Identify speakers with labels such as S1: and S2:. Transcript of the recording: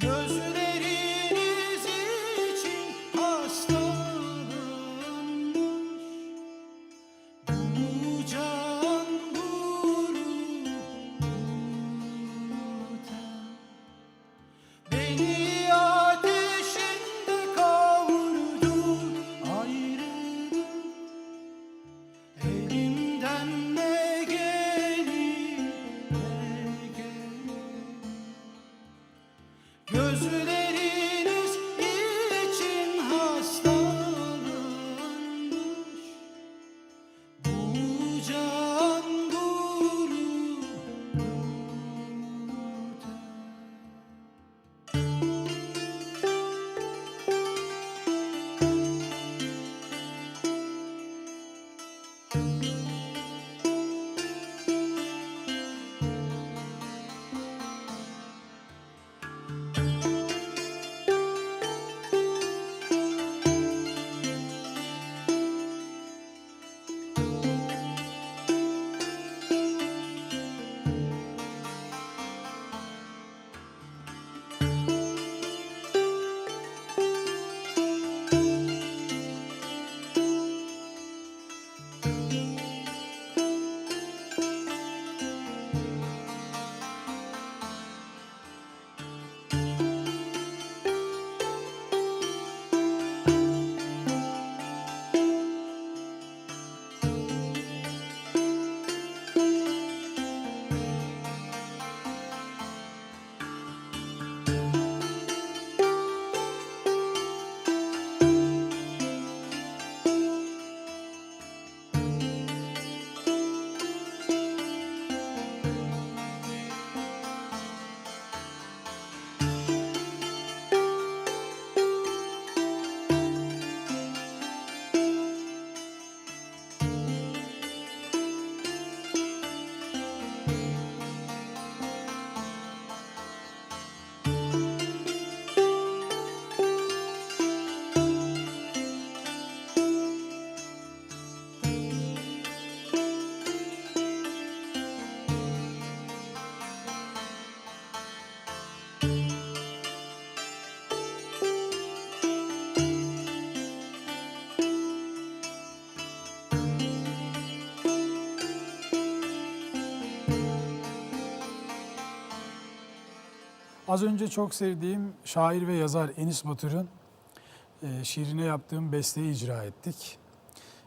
S1: Gözüne
S2: Az önce çok sevdiğim şair ve yazar Enis Batur'un e, şiirine yaptığım besteyi icra ettik.